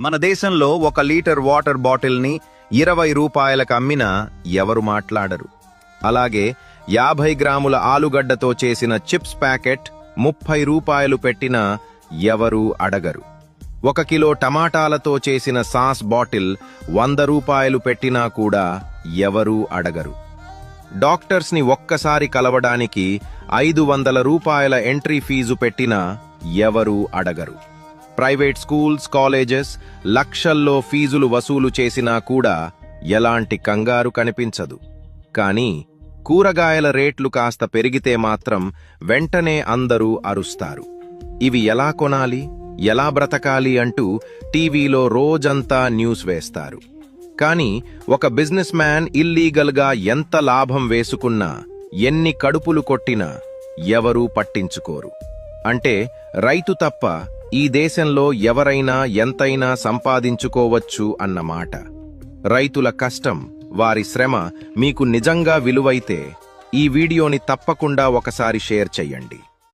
మన దేశంలో ఒక లీటర్ వాటర్ బాటిల్ని ఇరవై రూపాయలకు అమ్మినా ఎవరు మాట్లాడరు. అలాగే యాభై గ్రాముల ఆలుగడ్డతో చేసిన చిప్స్ ప్యాకెట్ ముప్పై రూపాయలు పెట్టినా ఎవరూ అడగరు. ఒక కిలో టమాటాలతో చేసిన సాస్ బాటిల్ వంద రూపాయలు పెట్టినా కూడా ఎవరూ అడగరు. డాక్టర్స్ని ఒక్కసారి కలవడానికి ఐదు వందల రూపాయల ఎంట్రీ ఫీజు పెట్టినా ఎవరూ అడగరు. ప్రైవేట్ స్కూల్స్ కాలేజెస్ లక్షల్లో ఫీజులు వసూలు చేసినా కూడా ఎలాంటి కంగారు కనిపించదు. కానీ కూరగాయల రేట్లు కాస్త పెరిగితే మాత్రం వెంటనే అందరూ అరుస్తారు. ఇవి ఎలా కొనాలి? ఎలా బ్రతకాలి అంటూ టీవీలో రోజంతా న్యూస్ వేస్తారు. కానీ ఒక బిజినెస్ మ్యాన్ ఇల్లీగల్గా ఎంత లాభం వేసుకున్నా ఎన్ని కడుపులు కొట్టినా ఎవరూ పట్టించుకోరు. అంటే రైతు తప్ప ఈ దేశంలో ఎవరైనా ఎంతైనా సంపాదించుకోవచ్చు అన్నమాట. రైతుల కష్టం వారి శ్రమ మీకు నిజంగా విలువైతే ఈ వీడియోని తప్పకుండా ఒకసారి షేర్ చెయ్యండి.